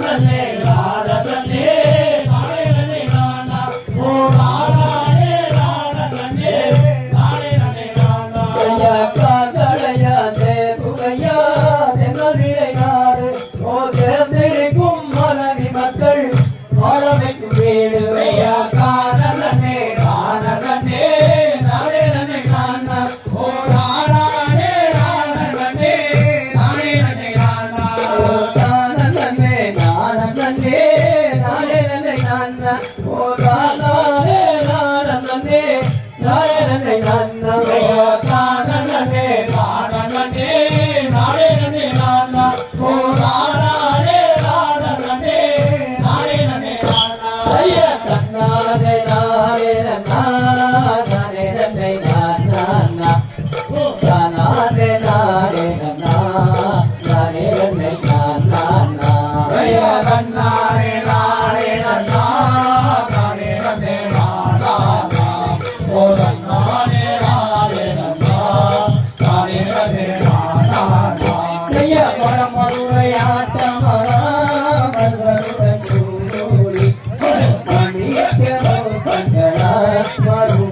了嘞。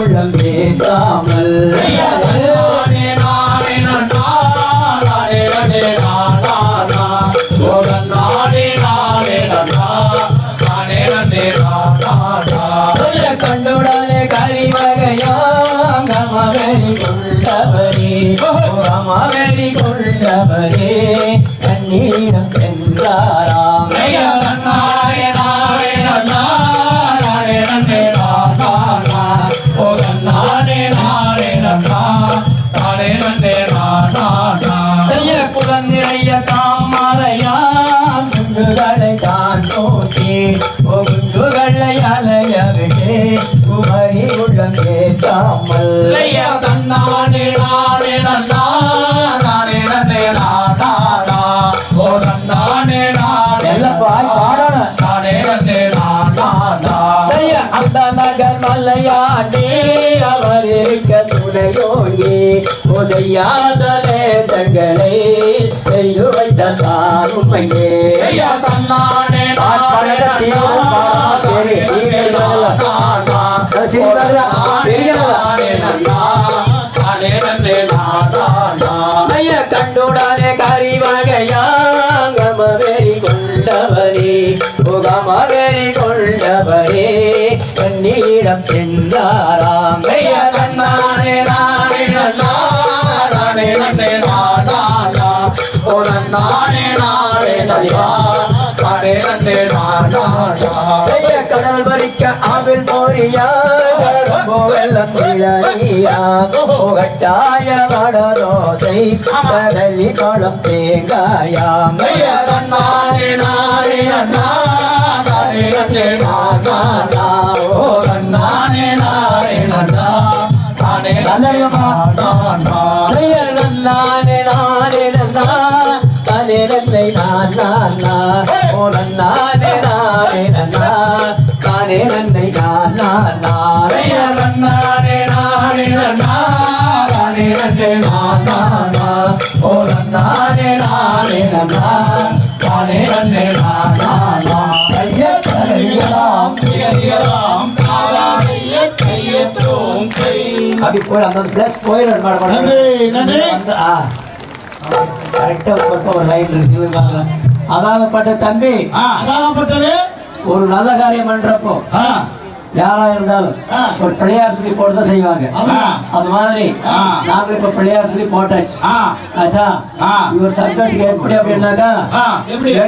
உள்ளம் பேசாமல் குமரி கேட்டாமல் எல்லாம் பாய் பாடணும் அந்த நகர் மலையாண்டே அவர் இருக்க துணையோங்கி உதையாத நேசங்களை செய்து வைத்த தாருமையே ஐய முகமவெறி கொண்டவரே கண்ணியிடம் சென்றாராம் நானே நானே நானே நானே நானே நானே நானே நானா கடல் பறிக்க ஆவில் மோரியா வெள்ளம் வடரோசை கடலி குளம் தேங்காயா. நானே நானே நானே. நன்னே நானா ஓ நானே நானே நன்னா நானே நன்னே நானா செய்ய நன்னானே நானே நன்னா தானே நன்னை நான் நானா ஓ நன்னானே நானே நன்னா தானே நன்னை நான் நானா நானே நானே நன்னா நானே நன்னே நானா ஓ நானே நானே நன்னா நானே நன்னே நன்றி, நன்றி. ஆ. கரெக்டாக போட்டு ஒரு லைன் இருக்கு அதாகப்பட்ட தம்பி அதாகப்பட்டது ஒரு நல்ல காரியம் பண்றப்போ யாரா இருந்தாலும். ஒரு பிள்ளையார் சொல்லி போட்டு செய்வாங்க. அது மாதிரி. நாங்க இப்ப பிள்ளையார் சொல்லி போட்டாச்சு. ஆச்சா? ஆ. இவர் சப்ஜெக்ட் எப்படி அப்படின்னாக்கா